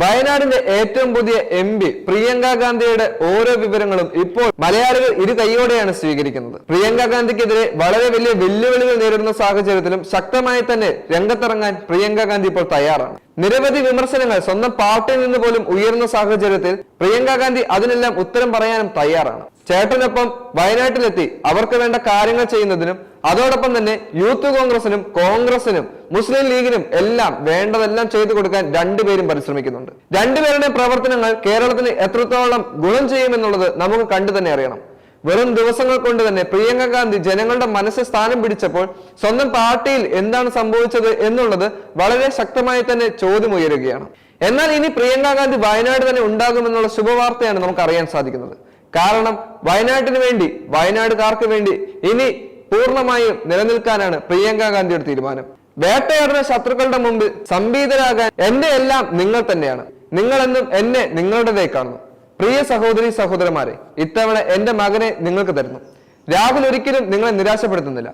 വയനാടിന്റെ ഏറ്റവും പുതിയ എം പി പ്രിയങ്ക ഗാന്ധിയുടെ ഓരോ വിവരങ്ങളും ഇപ്പോൾ മലയാളികൾ ഇരു കൈയോടെയാണ് സ്വീകരിക്കുന്നത്. പ്രിയങ്ക ഗാന്ധിക്കെതിരെ വളരെ വലിയ വെല്ലുവിളികൾ നേരിടുന്ന സാഹചര്യത്തിലും ശക്തമായി തന്നെ രംഗത്തിറങ്ങാൻ പ്രിയങ്ക ഗാന്ധി ഇപ്പോൾ തയ്യാറാണ്. നിരവധി വിമർശനങ്ങൾ സ്വന്തം പാർട്ടിയിൽ നിന്ന് പോലും ഉയരുന്ന സാഹചര്യത്തിൽ പ്രിയങ്ക ഗാന്ധി അതിനെല്ലാം ഉത്തരം പറയാനും തയ്യാറാണ്. ചേട്ടനൊപ്പം വയനാട്ടിലെത്തി അവർക്ക് വേണ്ട കാര്യങ്ങൾ ചെയ്യുന്നതിനും അതോടൊപ്പം തന്നെ യൂത്ത് കോൺഗ്രസിനും കോൺഗ്രസിനും മുസ്ലിം ലീഗിനും എല്ലാം വേണ്ടതെല്ലാം ചെയ്തു കൊടുക്കാൻ രണ്ടുപേരും പരിശ്രമിക്കുന്നുണ്ട്. രണ്ടുപേരുടെ പ്രവർത്തനങ്ങൾ കേരളത്തിന് എത്രത്തോളം ഗുണം ചെയ്യുമെന്നുള്ളത് നമുക്ക് കണ്ടു തന്നെ അറിയണം. വെറും ദിവസങ്ങൾ കൊണ്ട് തന്നെ പ്രിയങ്ക ഗാന്ധി ജനങ്ങളുടെ മനസ്സ് സ്ഥാനം പിടിച്ചപ്പോൾ സ്വന്തം പാർട്ടിയിൽ എന്താണ് സംഭവിച്ചത് എന്നുള്ളത് വളരെ ശക്തമായി തന്നെ ചോദ്യമുയരുകയാണ് എന്നാൽ ഇനി പ്രിയങ്ക ഗാന്ധി വയനാട് തന്നെ ഉണ്ടാകുമെന്നുള്ള ശുഭവാർത്തയാണ് നമുക്ക് അറിയാൻ സാധിക്കുന്നത്. കാരണം വയനാട്ടിന് വേണ്ടി വയനാടുകാർക്ക് വേണ്ടി ഇനി പൂർണമായും നിലനിൽക്കാനാണ് പ്രിയങ്ക ഗാന്ധിയുടെ തീരുമാനം. വേട്ടയാടുന്ന ശത്രുക്കളുടെ മുമ്പിൽ സംഭീതരാകാൻ എന്റെ എല്ലാം നിങ്ങൾ തന്നെയാണ്. നിങ്ങളെന്നും എന്നെ നിങ്ങളുടേതായി കാണുന്നു. പ്രിയ സഹോദരി സഹോദരന്മാരെ ഇത്തവണ എന്റെ മകനെ നിങ്ങൾക്ക് തരുന്നു. രാഹുൽ ഒരിക്കലും നിങ്ങളെ നിരാശപ്പെടുത്തുന്നില്ല.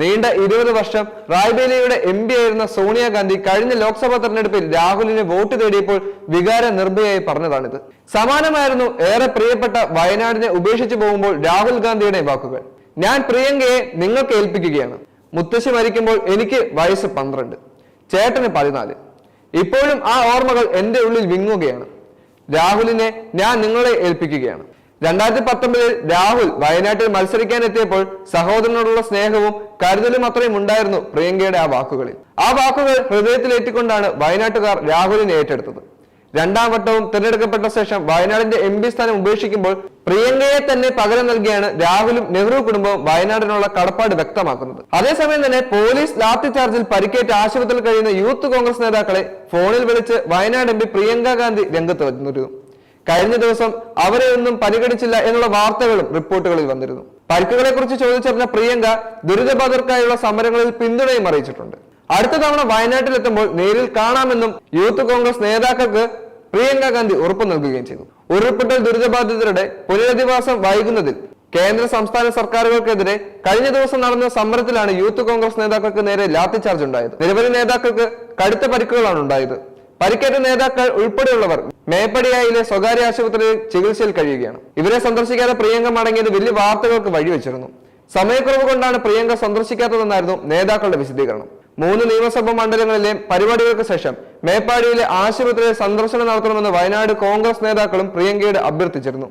നീണ്ട ഇരുപത് വർഷം റായ്ബേലിയുടെ എം പി ആയിരുന്ന സോണിയാഗാന്ധി കഴിഞ്ഞ ലോക്സഭാ തെരഞ്ഞെടുപ്പിൽ രാഹുലിന് വോട്ട് തേടിയപ്പോൾ വികാര നിർഭയായി പറഞ്ഞതാണിത്. സമാനമായിരുന്നു ഏറെ പ്രിയപ്പെട്ട വയനാടിനെ ഉപേക്ഷിച്ചു പോകുമ്പോൾ രാഹുൽ ഗാന്ധിയുടെ വാക്കുകൾ. ഞാൻ പ്രിയങ്കയെ നിങ്ങൾക്ക് ഏൽപ്പിക്കുകയാണ്. മുത്തശ്ശി മരിക്കുമ്പോൾ എനിക്ക് വയസ്സ് പന്ത്രണ്ട് ചേട്ടന് പതിനാല്. ഇപ്പോഴും ആ ഓർമ്മകൾ എന്റെ ഉള്ളിൽ വിങ്ങുകയാണ്. രാഹുലിനെ ഞാൻ നിങ്ങളെ ഏൽപ്പിക്കുകയാണ്. രണ്ടായിരത്തി പത്തൊമ്പതിൽ രാഹുൽ വയനാട്ടിൽ മത്സരിക്കാൻ എത്തിയപ്പോൾ സഹോദരനോടുള്ള സ്നേഹവും കരുതലും അത്രയും ഉണ്ടായിരുന്നു പ്രിയങ്കയുടെ ആ വാക്കുകളിൽ. ആ വാക്കുകൾ ഹൃദയത്തിലേറ്റിക്കൊണ്ടാണ് വയനാട്ടുകാർ രാഹുലിനെ ഏറ്റെടുത്തത്. രണ്ടാം വട്ടവും തിരഞ്ഞെടുക്കപ്പെട്ട ശേഷം വയനാടിന്റെ എം സ്ഥാനം ഉപേക്ഷിക്കുമ്പോൾ പ്രിയങ്കയെ തന്നെ പകരം നൽകിയാണ് രാഹുലും നെഹ്റു കുടുംബവും വയനാടിനുള്ള കടപ്പാട് വ്യക്തമാക്കുന്നത്. അതേസമയം തന്നെ പോലീസ് ലാത്തി ചാർജിൽ പരിക്കേറ്റ് ആശുപത്രിയിൽ കഴിയുന്ന യൂത്ത് കോൺഗ്രസ് നേതാക്കളെ ഫോണിൽ വിളിച്ച് വയനാട് എം പി പ്രിയങ്ക ഗാന്ധി രംഗത്ത് വന്നിരുന്നു. കഴിഞ്ഞ ദിവസം അവരെ ഒന്നും പരിഗണിച്ചില്ല എന്നുള്ള വാർത്തകളും റിപ്പോർട്ടുകളിൽ വന്നിരുന്നു. പരിക്കുകളെ കുറിച്ച് ചോദിച്ചറിഞ്ഞ പ്രിയങ്ക ദുരിതബാധിതർക്കായുള്ള സമരങ്ങളിൽ പിന്തുണയും അറിയിച്ചിട്ടുണ്ട്. അടുത്ത തവണ വയനാട്ടിലെത്തുമ്പോൾ നേരിൽ കാണാമെന്നും യൂത്ത് കോൺഗ്രസ് നേതാക്കൾക്ക് പ്രിയങ്ക ഗാന്ധി ഉറപ്പു നൽകുകയും ചെയ്തു. ഉരുൾപൊട്ടൽ ദുരിതബാധിതരുടെ പുനരധിവാസം വൈകുന്നതിൽ കേന്ദ്ര സംസ്ഥാന സർക്കാരുകൾക്കെതിരെ കഴിഞ്ഞ ദിവസം നടന്ന സമരത്തിലാണ് യൂത്ത് കോൺഗ്രസ് നേതാക്കൾക്ക് നേരെ ലാത്തിചാർജ് ഉണ്ടായത്. നിരവധി നേതാക്കൾക്ക് കടുത്ത പരിക്കുകളാണ് ഉണ്ടായത്. പരിക്കേറ്റ നേതാക്കൾ ഉൾപ്പെടെയുള്ളവർ മേപ്പടിയായിലെ സ്വകാര്യ ആശുപത്രിയിൽ ചികിത്സയിൽ കഴിയുകയാണ്. ഇവരെ സന്ദർശിക്കാതെ പ്രിയങ്ക മടങ്ങിയത് വലിയ വാർത്തകൾക്ക് വഴിവെച്ചിരുന്നു. സമയക്കുറവ് കൊണ്ടാണ് പ്രിയങ്ക സന്ദർശിക്കാത്തതെന്നായിരുന്നു നേതാക്കളുടെ വിശദീകരണം. മൂന്ന് നിയമസഭാ മണ്ഡലങ്ങളിലെ പരിപാടികൾക്ക് ശേഷം മേപ്പാടിയിലെ ആശുപത്രിയിൽ സന്ദർശനം നടത്തണമെന്ന് വയനാട് കോൺഗ്രസ് നേതാക്കളും പ്രിയങ്കയോട് അഭ്യർത്ഥിച്ചിരുന്നു.